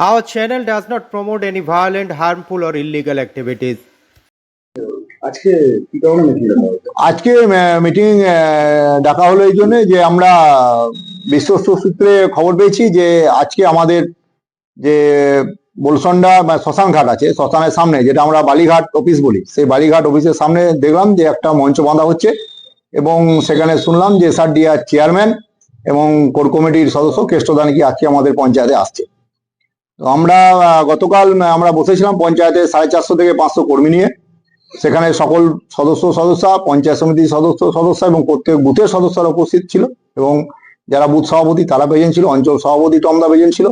Our channel does not promote any violent, harmful, or illegal activities. আজকে কি কারণে meeting ডাকা আজকে মিটিং ডাকা হলো এই জন্য যে আমরা বিশ্বস্ত সূত্রে খবর পেয়েছি যে আজকে আমাদের যে বলসন্ডা বা শ্মশান ঘাট আছে শ্মশানের সামনে যেটা আমরা বালিঘাট অফিস বলি সেই বালিঘাট অফিসের সামনে দেখলাম যে একটা মঞ্চ বাঁধা হচ্ছে এবং সেখানে শুনলাম যে এসআর ডিআর চেয়ারম্যান এবং কোর কমিটির সদস্য কেষ্টদান কি আজকে আমাদের পঞ্চায়েতে আসছে আমরা গতকাল আমরা বসেছিলাম পঞ্চায়েতে সাড়ে চারশো থেকে পাঁচশো কর্মী নিয়ে। সেখানে সকল সদস্য সদস্যা পঞ্চায়েত সমিতির সদস্য সদস্য এবং প্রত্যেক বুথের সদস্যরা উপস্থিত ছিল এবং যারা বুথ সভাপতি তারা প্রেজেন্ট ছিল অঞ্চল সভাপতি টমদা প্রেজেন্ট ছিল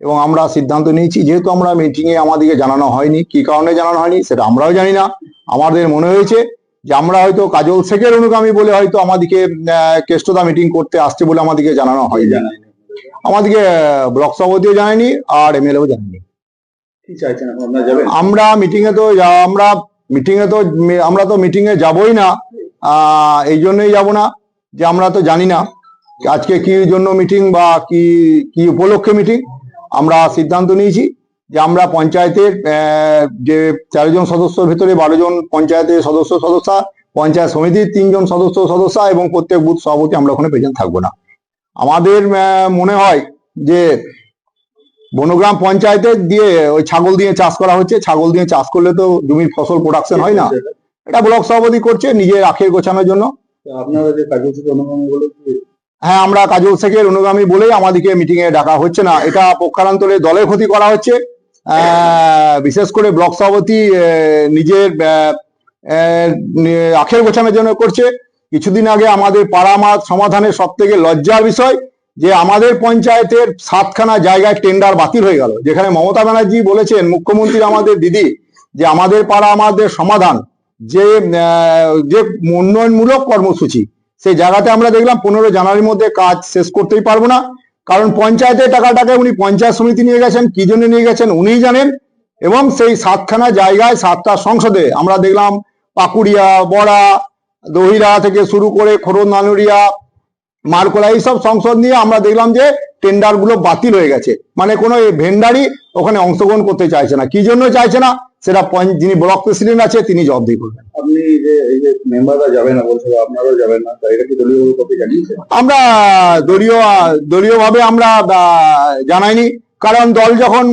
এবং আমরা সিদ্ধান্ত নিয়েছি যেহেতু আমরা মিটিং এ আমাদেরকে জানানো হয়নি কি কারণে জানানো হয়নি সেটা আমরাও জানি না। আমাদের মনে হয়েছে যে আমরা হয়তো কাজল শেখের অনুগামী বলে হয়তো আমাদেরকে আহ, কেষ্টদা মিটিং করতে আসছে বলে আমাদেরকে জানানো হয়নি। জানায়নি। আমাদেরকে ব্লক সভাপতিও জানায়নি আর এমএলএও জানায়নি। আমরা মিটিং এ তো আমরা মিটিং এ তো আমরা তো মিটিং এ যাবই না। এই জন্যই যাব না যে আমরা তো জানি না আজকে কি জন্য মিটিং বা কি কি উপলক্ষে মিটিং আমরা সিদ্ধান্ত নিয়েছি যে আমরা পঞ্চায়েতের আহ, যে তেরো জন সদস্যর ভিতরে বারো জন পঞ্চায়েতের সদস্য সদস্যা পঞ্চায়েত সমিতির তিনজন সদস্য সদস্যা এবং প্রত্যেক বুথ সভাপতি আমরা ওখানে প্রেজেন্ট থাকব না। আমাদের মনে হয় যে বনগ্রাম পঞ্চায়েতে দিয়ে ওই ছাগল দিয়ে চাষ করা হচ্ছে। ছাগল দিয়ে চাষ করলে তো জমির ফসল প্রোডাকশন হয় না। এটা ব্লক সভাপতি করছে নিজের আখের গোছানোর জন্য। হ্যাঁ আমরা কাজল শেখের অনুগামী বলেই আমাদেরকে মিটিং এ ডাকা হচ্ছে না। এটা পক্ষান্তরে দলের ক্ষতি করা হচ্ছে। বিশেষ করে ব্লক সভাপতি নিজের আখের গোছানোর জন্য করছে। কিছুদিন আগে আমাদের পাড়ামাত সমাধানের সব থেকে লজ্জার বিষয় যে আমাদের পঞ্চায়েতের সাতখানা জায়গায় টেন্ডার বাতিল হয়ে গেল। যেখানে মমতা ব্যানার্জি বলেছেন, মুখ্যমন্ত্রী আমাদের দিদি, যে আমাদের পাড়া আমাদের সমাধান, যে যে উন্নয়নমূলক কর্মসূচি, সেই জায়গাতে আমরা দেখলাম পনেরো জানুয়ারির মধ্যে কাজ শেষ করতেই পারব না। কারণ পঞ্চায়েতের টাকাটাকে উনি পঞ্চায়েত সমিতি নিয়ে গেছেন, কি জন্য নিয়ে গেছেন উনিই জানেন। এবং সেই সাতখানা জায়গায়, সাতটা সংসদে আমরা দেখলাম পাকুড়িয়া, বড়া দহিরা থেকে শুরু করে খোরন নানুরিয়া মারকোলা এইসব সংসদ নিয়ে আমরা দেখলাম যে টেন্ডারগুলো বাতিল হয়ে গেছে। মানে কোনো ভেন্ডারই ওখানে অংশগ্রহণ করতে চাইছে না। কি জন্য চাইছে না? সেটা যিনি ব্লক প্রেসিডেন্ট আছে তিনি জবাবদিহি করবেন আপনি যে এই যে মেম্বাররা যাবেন না বলছে আপনারাও যাবেন না এটা কি দলীয় জানিয়েছেন? আমরা দলীয় দলীয় ভাবে আমরা জানাইনি। কারণ দল যখন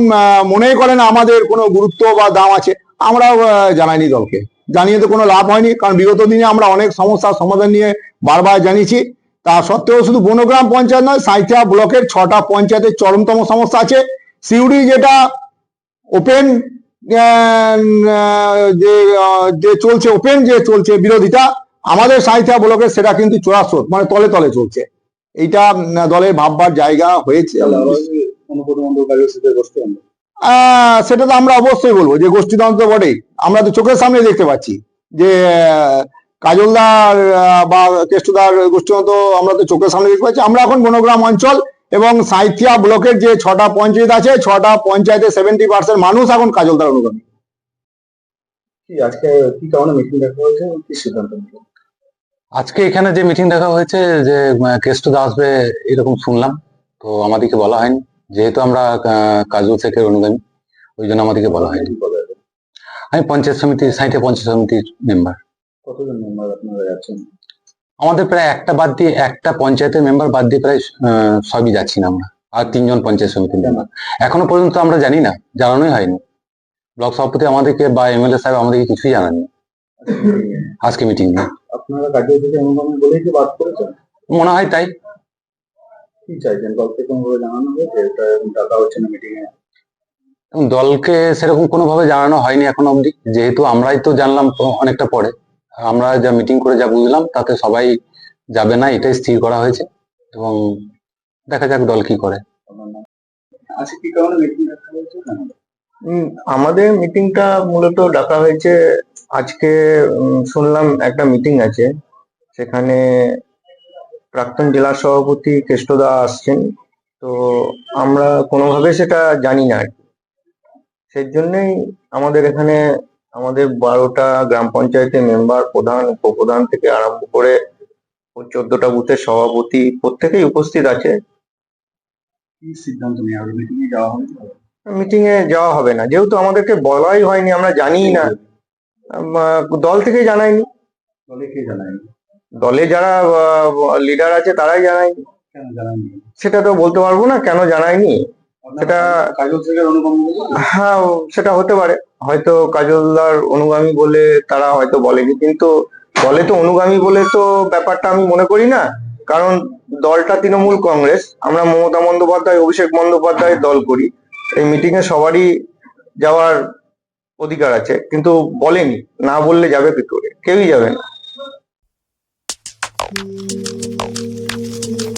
মনেই করে না আমাদের কোনো গুরুত্ব বা দাম আছে আমরাও জানাইনি দলকে। জানিয়ে তো কোনো লাভ হয়নি, কারণ বিগত দিনে আমরা অনেক সমস্যার সমাধান নিয়ে বারবার জানিয়েছি। তা সত্ত্বেও শুধু বনগ্রাম পঞ্চায়েত নয়, সাঁইথিয়া ব্লকের ছটা পঞ্চায়েতের চরমতম সমস্যা আছে। সিউড়ি যেটা ওপেন যে যে চলছে ওপেন, যে চলছে বিরোধিতা, আমাদের সাঁইথিয়া ব্লকের সেটা কিন্তু চোরাস্রোত মানে তলে তলে চলছে। এইটা দলের ভাববার জায়গা হয়েছে। সেটা তো আমরা অবশ্যই বলব যে গোষ্ঠীতন্ত্র বটেই। আমরা তো চোখের সামনে দেখতে পাচ্ছি যে কাজলদার বা কেষ্টদার গোষ্ঠীতন্ত্র আমরা তো চোখের সামনে দেখতে পাচ্ছি। আমরা এখন বনগ্রাম অঞ্চল এবং সাঁইথিয়া ব্লকের যে ছটা পঞ্চায়েত আছে ছটা পঞ্চায়েতে সেভেন্টি পার্সেন্ট মানুষ এখন কাজলদার অনুগামী। কি আজকে কি কারণে মিটিং ডাকা হয়েছে? কি সিদ্ধান্ত আজকে এখানে যে মিটিং দেখা হয়েছে যে কেষ্টদা আসবে এরকম শুনলাম। তো আমাদেরকে বলা হয়নি। যেহেতু আমরা কাজল শেখের অনুগামী ওই জন্য আমাদেরকে বলা হয়নি? আমি পঞ্চায়েত সমিতির সাইটে পঞ্চায়েত সমিতির মেম্বার কতজন মেম্বার আপনারা যাচ্ছেন আমাদের প্রায় একটা বাদ দিয়ে একটা পঞ্চায়েতের মেম্বার বাদ দিয়ে প্রায় সবই যাচ্ছি না আমরা। আর তিনজন পঞ্চায়েত সমিতির মেম্বার এখনও পর্যন্ত আমরা জানি না জানানোই হয়নি। ব্লক সভাপতি আমাদেরকে বা এমএলএ সাহেব আমাদেরকে কিছুই জানাননি। আজকে মিটিং নিয়ে। আপনারা অনুগামী বলেই কি বাদ করেছেন মনে হয় তাই। কি চাইছেন? দল থেকে কোনোভাবে জানানো হবে যে এটা ডাকা হচ্ছে না মিটিং এ। দলকে সেরকম কোনোভাবে জানানো হয়নি এখন অবধি। যেহেতু আমরাই তো জানলাম অনেকটা পরে। আমরা যা মিটিং করে যা বুঝলাম তাতে সবাই যাবে না এটাই স্থির করা হয়েছে। এবং দেখা যাক দল কি করে। আজকে কি কারণে মিটিং ডাকা হয়েছে? উম, আমাদের মিটিংটা মূলত ডাকা হয়েছে। আজকে শুনলাম একটা মিটিং আছে। সেখানে প্রাক্তন জেলা সভাপতি কেষ্টদা আসছেন। তো আমরা কোনোভাবে সেটা জানি না আর কি। সেই জন্যই আমাদের এখানে আমাদের বারোটা গ্রাম পঞ্চায়েতের মেম্বার প্রধান উপপ্রধান থেকে আরম্ভ করে চোদ্দটা বুথের সভাপতি প্রত্যেকেই উপস্থিত আছে। কি সিদ্ধান্ত নেওয়া হবে? মিটিং এ যাওয়া হবে মিটিং এ যাওয়া হবে না। যেহেতু আমাদেরকে বলাই হয়নি আমরা জানিই না। দল থেকে জানায়নি দলে কে জানায় দলে যারা লিডার আছে তারাই জানায়নি। সেটা তো বলতে পারব না কেন জানায়নি? সেটা বলে? হ্যাঁ সেটা হতে পারে। হয়তো কাজলদার অনুগামী বলে তারা হয়তো বলেনি কিন্তু দলে তো অনুগামী বলে তো ব্যাপারটা আমি মনে করি না। কারণ দলটা তৃণমূল কংগ্রেস আমরা মমতা বন্দ্যোপাধ্যায় অভিষেক বন্দ্যোপাধ্যায় দল করি। এই মিটিং এ সবারই যাওয়ার অধিকার আছে কিন্তু বলেনি। না বললে যাবে কি করে? কেউই যাবে না। Thank you.